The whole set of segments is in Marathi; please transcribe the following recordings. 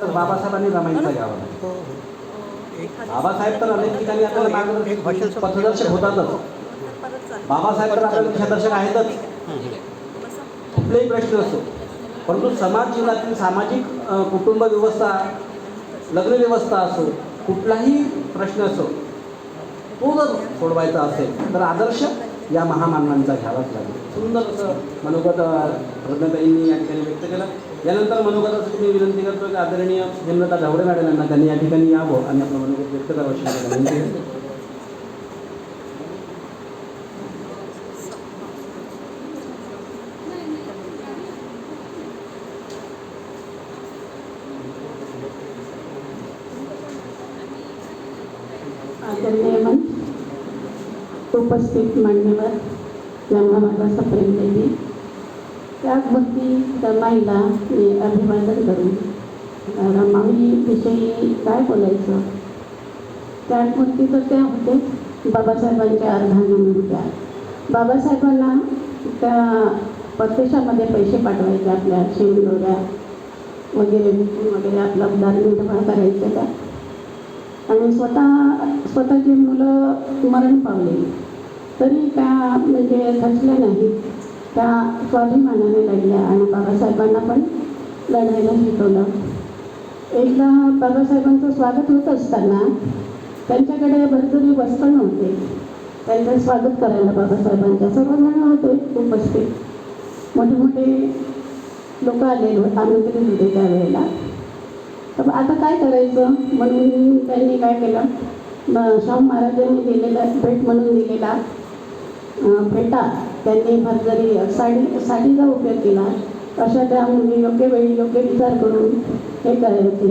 तर बाबासाहेबांनी रमाईचा घ्यावा हो हो. बाबासाहेब तर अनेक ठिकाणी आपल्याला पथदर्शक होतातच. बाबासाहेब तर आपल्याला दिशादर्शक आहेतच. कुठलाही प्रश्न असो. परंतु समाज जीवनातील सामाजिक कुटुंब व्यवस्था लग्न व्यवस्था असो कुठलाही प्रश्न असो तो जर सोडवायचा असेल तर आदर्श या महामानवांचा घ्यावाच लागेल. सुंदर असं मनोगत अ, प्रज्ञाताईंनी या ठिकाणी व्यक्त केलं यानंतर मनोगतासाठी मी विनंती करतो की आदरणीय हेमलता धावडे मॅडम यांना त्यांनी या ठिकाणी यावं आणि आपलं मनोगत व्यक्त करावं अशी विनंती आहे. उपस्थित मान्यवर यांना माझा सप्रेम देवी त्याचभक्ती रमाईला मी अभिवादन करून रमाईविषयी काय बोलायचं? त्याचभक्ती तर त्या होते बाबासाहेबांच्या अर्धांगणच्या बाबासाहेबांना त्या परदेशामध्ये पैसे पाठवायचे आपल्या शिवडोऱ्या वगैरे विकून वगैरे आपला उदरनिर्वाह करायचा त्या आणि स्वतः स्वतःची मुलं मरण पावली. तरी त्या म्हणजे खचल्या नाहीत. त्या स्वाभिमानाने लढल्या आणि बाबासाहेबांना पण लढायला शिकवलं. एकदा बाबासाहेबांचं स्वागत होत असताना त्यांच्याकडे भरपूर बसपण होते त्यांचं स्वागत करायला बाबासाहेबांच्या सर्वजण होते उपस्थित. मोठे मोठे लोक आलेले होते आमंत्रित होते त्यावेळेला. तर आता काय करायचं? म्हणून त्यांनी काय केलं? शाहू महाराजांनी दिलेला भेट म्हणून दिलेला भेटा. त्यांनी भरजरी साडी साडीचा उपयोग केला. अशा त्या मुली योग्य वेळी योग्य विचार करून हे करायचे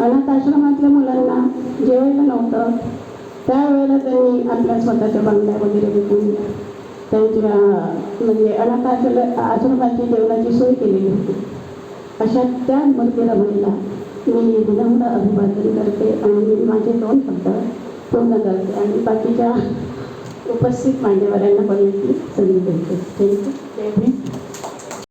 अनाथ आश्रमातल्या मुलांना जेवायला नव्हतं. त्यावेळेला त्यांनी आपल्या स्वतःच्या बंगल्या वगैरे विकून त्यांच्या म्हणजे अनाथ आश्र आश्रमाची जेवणाची सोय केलेली होती. अशा त्या मूर्तीला रमणीला मी विनम्र अभिवादन करते आणि मी माझे दोन शब्द पूर्ण करते आणि बाकीच्या उपस्थित मान्यवरांना बोलण्याची संधी देते थँक्यू. जय भीम